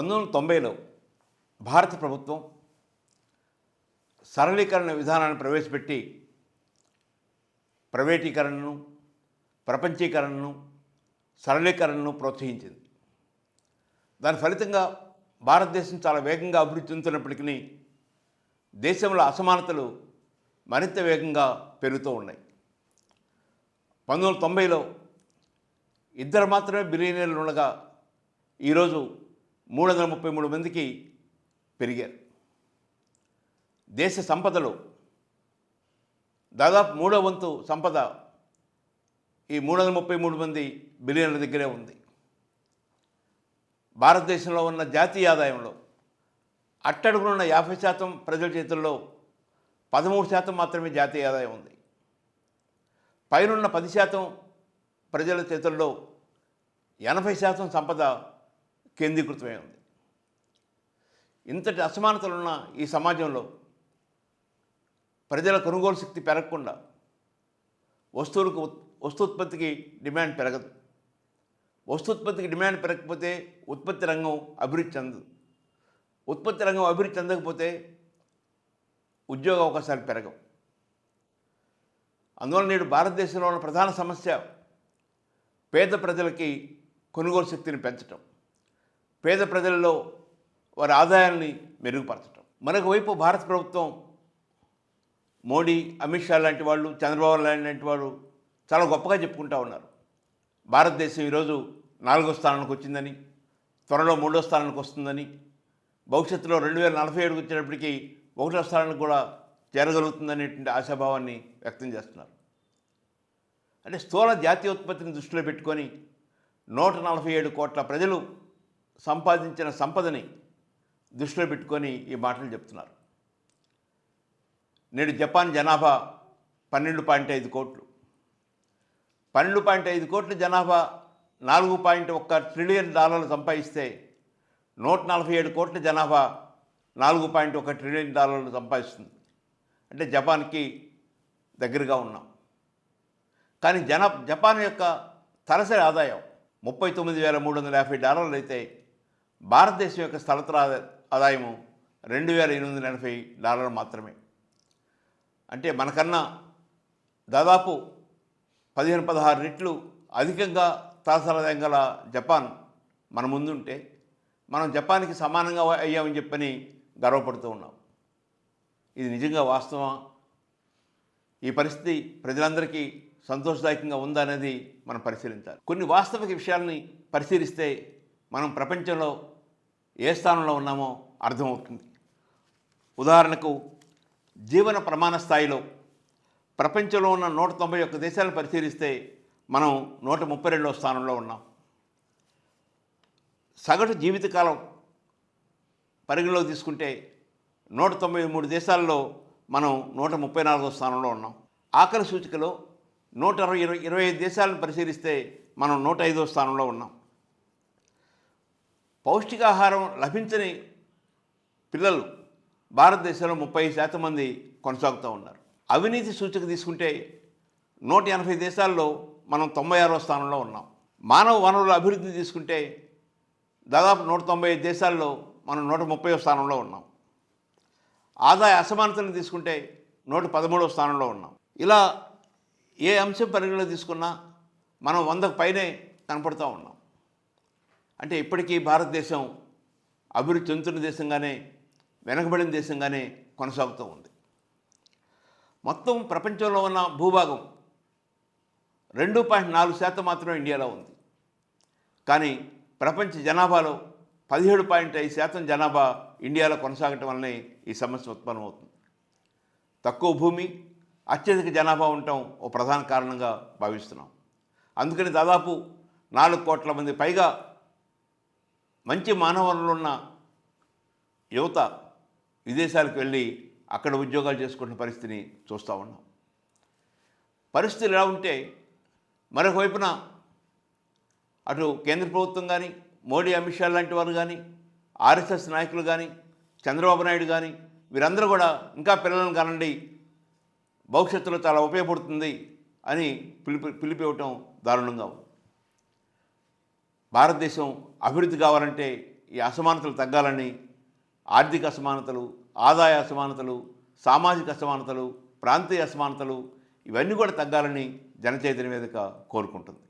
పంతొమ్మిది వందల తొంభైలో భారత ప్రభుత్వం సరళీకరణ విధానాన్ని ప్రవేశపెట్టి ప్రైవేటీకరణను ప్రపంచీకరణను సరళీకరణను ప్రోత్సహించింది. దాని ఫలితంగా భారతదేశం చాలా వేగంగా అభివృద్ధి చెందుతున్నప్పటికీ దేశంలో అసమానతలు మరింత వేగంగా పెరుగుతూ ఉన్నాయి. పంతొమ్మిది వందల తొంభైలో ఇద్దరు మాత్రమే బిలియనీర్లు ఉండగా ఈరోజు మూడు వందల ముప్పై మూడు మందికి పెరిగారు. దేశ సంపదలో దాదాపు మూడో వంతు సంపద ఈ మూడు వందల ముప్పై మూడు మంది బిలియన్ల దగ్గరే ఉంది. భారతదేశంలో ఉన్న జాతీయ ఆదాయంలో అట్టడుగునున్న యాభై శాతం ప్రజల చేతుల్లో పదమూడు శాతం మాత్రమే జాతీయ ఆదాయం ఉంది. పైనున్న పది శాతం ప్రజల చేతుల్లో ఎనభై శాతం సంపద కేంద్రీకృతమై ఉంది. ఇంతటి అసమానతలున్న ఈ సమాజంలో ప్రజల కొనుగోలు శక్తి పెరగకుండా వస్తువులకు ఉత్- వస్తూత్పత్తికి డిమాండ్ పెరగదు. వస్తూత్పత్తికి డిమాండ్ పెరగకపోతే ఉత్పత్తి రంగం అభివృద్ధి చెందదు. ఉత్పత్తి రంగం అభివృద్ధి చెందకపోతే ఉద్యోగ అవకాశాలు పెరగవు. అందువల్ల నేడు భారతదేశంలో ఉన్న ప్రధాన సమస్య పేద ప్రజలకి కొనుగోలు శక్తిని పెంచటం. పేద ప్రజల్లో వారి ఆదాయాన్ని మెరుగుపరచడం మరొక వైపు భారత ప్రభుత్వం మోడీ అమిత్ షా లాంటి వాళ్ళు చంద్రబాబు లాంటి వాళ్ళు చాలా గొప్పగా చెప్పుకుంటా ఉన్నారు. భారతదేశం ఈరోజు నాలుగో స్థానానికి వచ్చిందని త్వరలో మూడో స్థానానికి వస్తుందని భవిష్యత్తులో రెండు వేల నలభై ఏడుకు వచ్చేటప్పటికి ఒకటో స్థానానికి కూడా చేరగలుగుతుందనేటువంటి ఆశాభావాన్ని వ్యక్తం చేస్తున్నారు. అంటే స్థూల జాతీయ ఉత్పత్తిని దృష్టిలో పెట్టుకొని నూట నలభై ఏడు కోట్ల ప్రజలు సంపాదించిన సంపదని దృష్టిలో పెట్టుకొని ఈ మాటలు చెప్తున్నారు. నేడు జపాన్ జనాభా పన్నెండు పాయింట్ ఐదు కోట్లు. పన్నెండు పాయింట్ ఐదు కోట్ల జనాభా నాలుగు పాయింట్ ఒక్క ట్రిలియన్ డాలర్లు సంపాదిస్తే నూట నలభై ఏడు కోట్ల జనాభా నాలుగు పాయింట్ ఒక ట్రిలియన్ డాలర్లు సంపాదిస్తుంది. అంటే జపాన్కి దగ్గరగా ఉన్నాం. కానీ జన జపాన్ యొక్క తలసరి ఆదాయం ముప్పై తొమ్మిది వేల మూడు వందల యాభై డాలర్లు అయితే భారతదేశం యొక్క స్థలతర ఆదాయము రెండు వేల ఎనిమిది వందల ఎనభై డాలర్లు మాత్రమే. అంటే మనకన్నా దాదాపు పదిహేను పదహారు రెట్లు అధికంగా తలసరాదాయం గల జపాన్ మన ముందుంటే మనం జపాన్కి సమానంగా అయ్యామని చెప్పని గర్వపడుతూ ఉన్నాం. ఇది నిజంగా వాస్తవం ఈ పరిస్థితి ప్రజలందరికీ సంతోషదాయకంగా ఉందా అనేది మనం పరిశీలించాలి. కొన్ని వాస్తవిక విషయాల్ని పరిశీలిస్తే మనం ప్రపంచంలో ఏ స్థానంలో ఉన్నామో అర్థమవుతుంది. ఉదాహరణకు జీవన ప్రమాణ స్థాయిలో ప్రపంచంలో ఉన్న నూట తొంభై ఒక్క దేశాలను పరిశీలిస్తే మనం నూట ముప్పై రెండవ స్థానంలో ఉన్నాం. సగటు జీవితకాలం పరిగణలో తీసుకుంటే నూట తొంభై మూడు దేశాల్లో మనం నూట ముప్పై నాలుగో స్థానంలో ఉన్నాం. ఆఖరి సూచికలో నూట అరవై ఇరవై ఇరవై ఐదు దేశాలను పరిశీలిస్తే మనం నూట ఐదో స్థానంలో ఉన్నాం. పౌష్టికాహారం లభించని పిల్లలు భారతదేశంలో ముప్పై శాతం మంది కొనసాగుతూ ఉన్నారు. అవినీతి సూచిక తీసుకుంటే నూట ఎనభై దేశాల్లో మనం తొంభై ఆరో స్థానంలో ఉన్నాం. మానవ వనరుల అభివృద్ధి తీసుకుంటే దాదాపు నూట తొంభై ఐదు దేశాల్లో మనం నూట ముప్పై స్థానంలో ఉన్నాం. ఆదాయ అసమానతను తీసుకుంటే నూట పదమూడవ స్థానంలో ఉన్నాం. ఇలా ఏ అంశం పరిగణలో తీసుకున్నా మనం వందకు పైనే కనపడుతూ ఉన్నాం. అంటే ఇప్పటికీ భారతదేశం అభివృద్ధి చెందుతున్న దేశంగానే వెనకబడిన దేశంగానే కొనసాగుతూ ఉంది. మొత్తం ప్రపంచంలో ఉన్న భూభాగం రెండు పాయింట్ నాలుగు శాతం మాత్రమే ఇండియాలో ఉంది. కానీ ప్రపంచ జనాభాలో పదిహేడు పాయింట్ ఐదు శాతం జనాభా ఇండియాలో కొనసాగటం వల్లనే ఈ సమస్య ఉత్పన్నమవుతుంది తక్కువ భూమి అత్యధిక జనాభా ఉండటం ఓ ప్రధాన కారణంగా భావిస్తున్నాం. అందుకని దాదాపు నాలుగు కోట్ల మంది పైగా మంచి మానవ వనరులు ఉన్న యువత విదేశాలకు వెళ్ళి అక్కడ ఉద్యోగాలు చేసుకుంటున్న పరిస్థితిని చూస్తూ ఉన్నాం. పరిస్థితులు ఎలా ఉంటే మరొక వైపున అటు కేంద్ర ప్రభుత్వం కానీ మోడీ అమిత్ షా లాంటి వారు కానీ ఆర్ఎస్ఎస్ నాయకులు కానీ చంద్రబాబు నాయుడు కానీ వీరందరూ కూడా ఇంకా పిల్లలను కనండి భవిష్యత్తులో చాలా ఉపయోగపడుతుంది అని పిలిపి పిలిపివ్వటం దారుణంగా ఉంది. భారతదేశం అభివృద్ధి కావాలంటే ఈ అసమానతలు తగ్గాలని ఆర్థిక అసమానతలు ఆదాయ అసమానతలు సామాజిక అసమానతలు ప్రాంతీయ అసమానతలు ఇవన్నీ కూడా తగ్గాలని జనచైతన్య వేదిక కోరుకుంటుంది.